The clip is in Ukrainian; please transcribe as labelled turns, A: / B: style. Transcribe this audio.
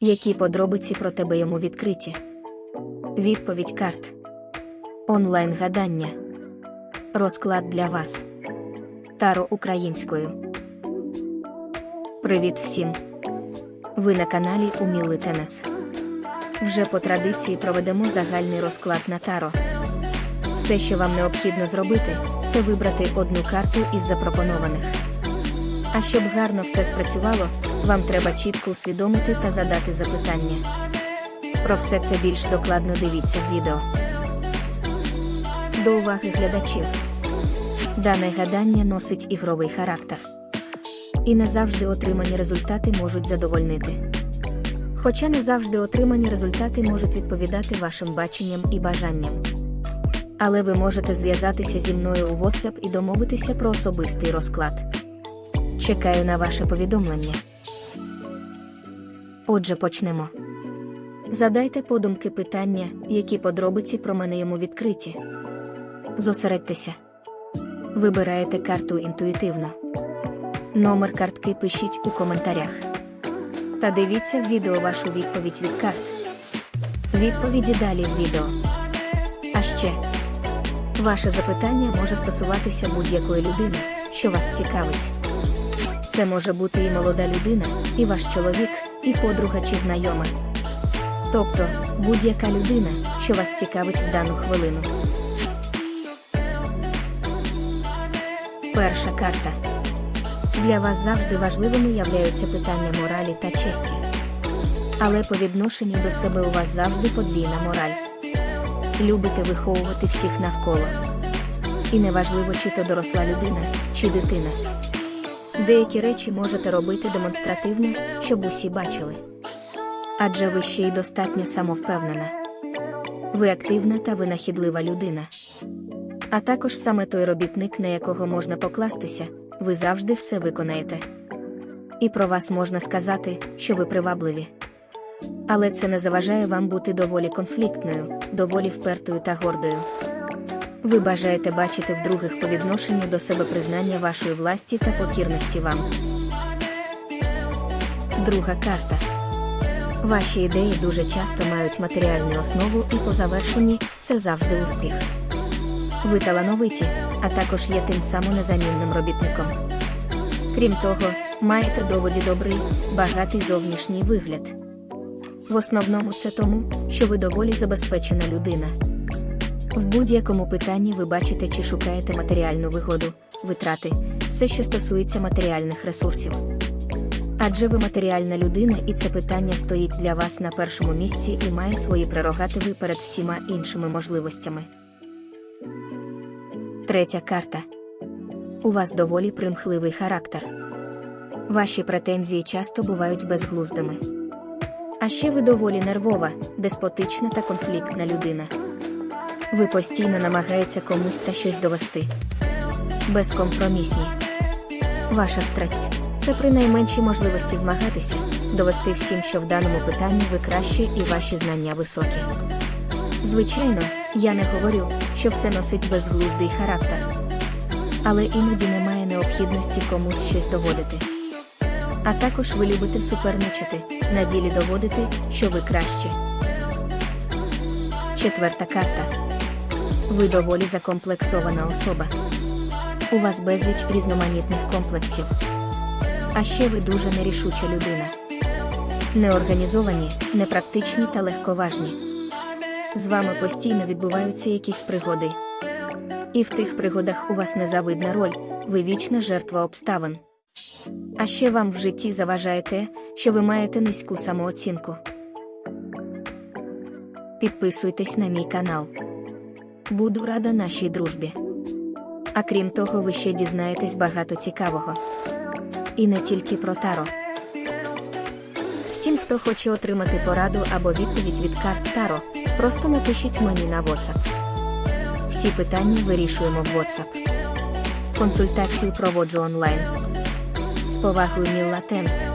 A: Які подробиці про тебе йому відкриті? Відповідь карт. Онлайн гадання. Розклад для вас. Таро українською. Привіт всім! Ви на каналі Умілий Тенес. Вже по традиції проведемо загальний розклад на таро. Все, що вам необхідно зробити, це вибрати одну карту із запропонованих. А щоб гарно все спрацювало, вам треба чітко усвідомити та задати запитання. Про все це більш докладно дивіться в відео. До уваги глядачів. Дане гадання носить ігровий характер. І не завжди отримані результати можуть задовольнити. Хоча не завжди отримані результати можуть відповідати вашим баченням і бажанням. Але ви можете зв'язатися зі мною у WhatsApp і домовитися про особистий розклад. Чекаю на ваше повідомлення. Отже, почнемо. Задайте подумки питання, які подробиці про мене йому відкриті. Зосередьтеся. Вибираєте карту інтуїтивно. Номер картки пишіть у коментарях. Та дивіться в відео вашу відповідь від карт. Відповіді далі в відео. А ще ваше запитання може стосуватися будь-якої людини, що вас цікавить. Це може бути і молода людина, і ваш чоловік, і подруга чи знайома. Тобто будь-яка людина, що вас цікавить в дану хвилину. Перша карта. Для вас завжди важливими являються питання моралі та честі. Але по відношенню до себе у вас завжди подвійна мораль. Любите виховувати всіх навколо. І неважливо, чи то доросла людина, чи дитина. Деякі речі можете робити демонстративно, щоб усі бачили. Адже ви ще й достатньо самовпевнена. Ви активна та винахідлива людина. А також саме той робітник, на якого можна покластися, ви завжди все виконаєте. І про вас можна сказати, що ви привабливі. Але це не заважає вам бути доволі конфліктною, доволі впертою та гордою. Ви бажаєте бачити в других по відношенню до себе признання вашої власті та покірності вам. Друга карта. Ваші ідеї дуже часто мають матеріальну основу і по завершенні це завжди успіх. Ви талановиті, а також є тим самим незамінним робітником. Крім того, маєте доводі добрий, багатий зовнішній вигляд. В основному це тому, що ви доволі забезпечена людина. В будь-якому питанні ви бачите чи шукаєте матеріальну вигоду, витрати, все, що стосується матеріальних ресурсів. Адже ви матеріальна людина, і це питання стоїть для вас на першому місці і має свої прерогативи перед всіма іншими можливостями. Третя карта. У вас доволі примхливий характер. Ваші претензії часто бувають безглуздими. А ще ви доволі нервова, деспотична та конфліктна людина. Ви постійно намагаєтеся комусь та щось довести. Безкомпромісні. Ваша страсть це при найменшій можливості змагатися, довести всім, що в даному питанні ви краще і ваші знання високі. Звичайно, я не говорю, що все носить безглуздий характер. Але іноді немає необхідності комусь щось доводити. А також ви любите суперничати, на ділі доводити, що ви краще. Четверта карта. Ви доволі закомплексована особа. У вас безліч різноманітних комплексів. А ще ви дуже нерішуча людина. Неорганізовані, непрактичні та легковажні. З вами постійно відбуваються якісь пригоди. І в тих пригодах у вас незавидна роль, ви вічна жертва обставин. А ще вам в житті заважає те, що ви маєте низьку самооцінку. Підписуйтесь на мій канал. Буду рада нашій дружбі. А крім того, ви ще дізнаєтесь багато цікавого. І не тільки про таро. Всім, хто хоче отримати пораду або відповідь від карт Таро, просто напишіть мені на WhatsApp. Всі питання вирішуємо в WhatsApp. Консультацію проводжу онлайн. З повагою Мілла Тенс.